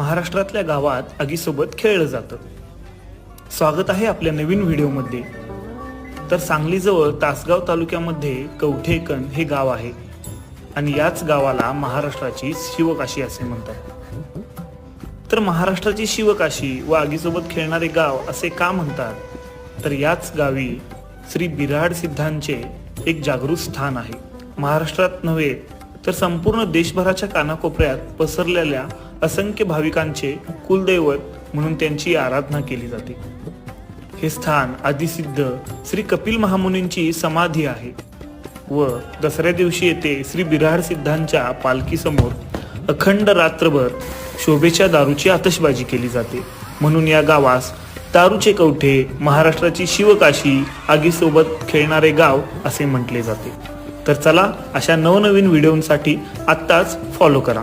महाराष्ट्रातल्या गावात आगीसोबत खेळलं जातं. स्वागत आहे आपल्या नवीन व्हिडिओमध्ये. तर सांगलीजवळ तासगाव तालुक्यामध्ये कवठेकण हे गाव आहे. आणि याच गावाला महाराष्ट्राची शिवकाशी असे म्हणतात. तर महाराष्ट्राची शिवकाशी व आगीसोबत खेळणारे गाव असे का म्हणतात? तर याच गावी श्री बिराड सिद्धांचे एक जागृत स्थान आहे. महाराष्ट्रात नव्हे तर संपूर्ण देशभराच्या कानाकोपऱ्यात पसरलेल्या असंख्य भाविकांचे कुलदैवत म्हणून त्यांची आराधना केली जाते. हे स्थान आदिसिद्ध श्री कपिल महामुनींची समाधी आहे व दसऱ्या दिवशी येथे श्री बिराड सिद्धांच्या पालखीसमोर अखंड रात्रभर शोभेच्या दारूची आतषबाजी केली जाते. म्हणून या गावास दारूचे कवठे महाराष्ट्राची शिवकाशी आगीसोबत खेळणारे गाव असे म्हटले जाते. तर चला अशा नवनवीन व्हिडिओंसाठी आत्ताच फॉलो करा.